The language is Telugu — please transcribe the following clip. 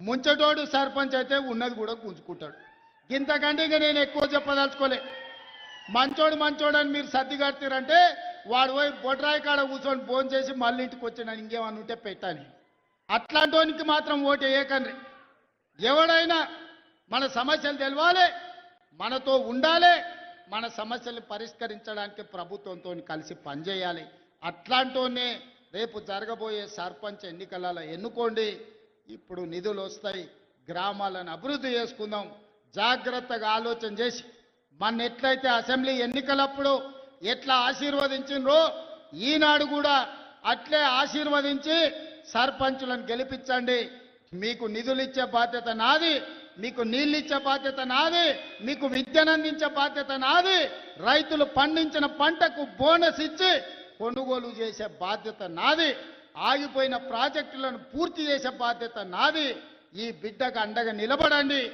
ముంచటోడు సర్పంచ్ అయితే ఉన్నది కూడా గుంజుకుంటాడు. ఇంతకంటే ఇక నేను ఎక్కువ చెప్పదలుచుకోలే. మంచోడు మంచోడు అని మీరు సర్ది కడతారంటే వాడు పోయి బొడ్రాయి కాడ కూర్చొని ఫోన్ చేసి మళ్ళీ ఇంటికి వచ్చిన ఇంకేమన్నా ఉంటే పెట్టాలి. అట్లాంటోనికి మాత్రం ఓటు వేయకండి. ఎవడైనా మన సమస్యలు తెలవాలి మనతో ఉండాలి మన సమస్యలు పరిష్కరించడానికి ప్రభుత్వంతో కలిసి పనిచేయాలి. అట్లాంటోనే రేపు జరగబోయే సర్పంచ్ ఎన్నికలలో ఎన్నుకోండి. ఇప్పుడు నిధులు వస్తాయి గ్రామాలను అభివృద్ధి చేసుకుందాం. జాగ్రత్తగా ఆలోచన చేసి మన ఎట్లయితే అసెంబ్లీ ఎన్నికలప్పుడు ఎట్లా ఆశీర్వదించిండ్రో ఈనాడు కూడా అట్లే ఆశీర్వదించి సర్పంచులను గెలిపించండి. మీకు నిధులు ఇచ్చే బాధ్యత నాది మీకు నీళ్ళు ఇచ్చే బాధ్యత నాది మీకు విద్యను అందించే బాధ్యత నాది. రైతులు పండించిన పంటకు బోనస్ ఇచ్చి కొనుగోలు చేసే బాధ్యత నాది. ఆగిపోయిన ప్రాజెక్టులను పూర్తి చేసే బాధ్యత నాది. ఈ బిడ్డకు అండగా నిలబడండి.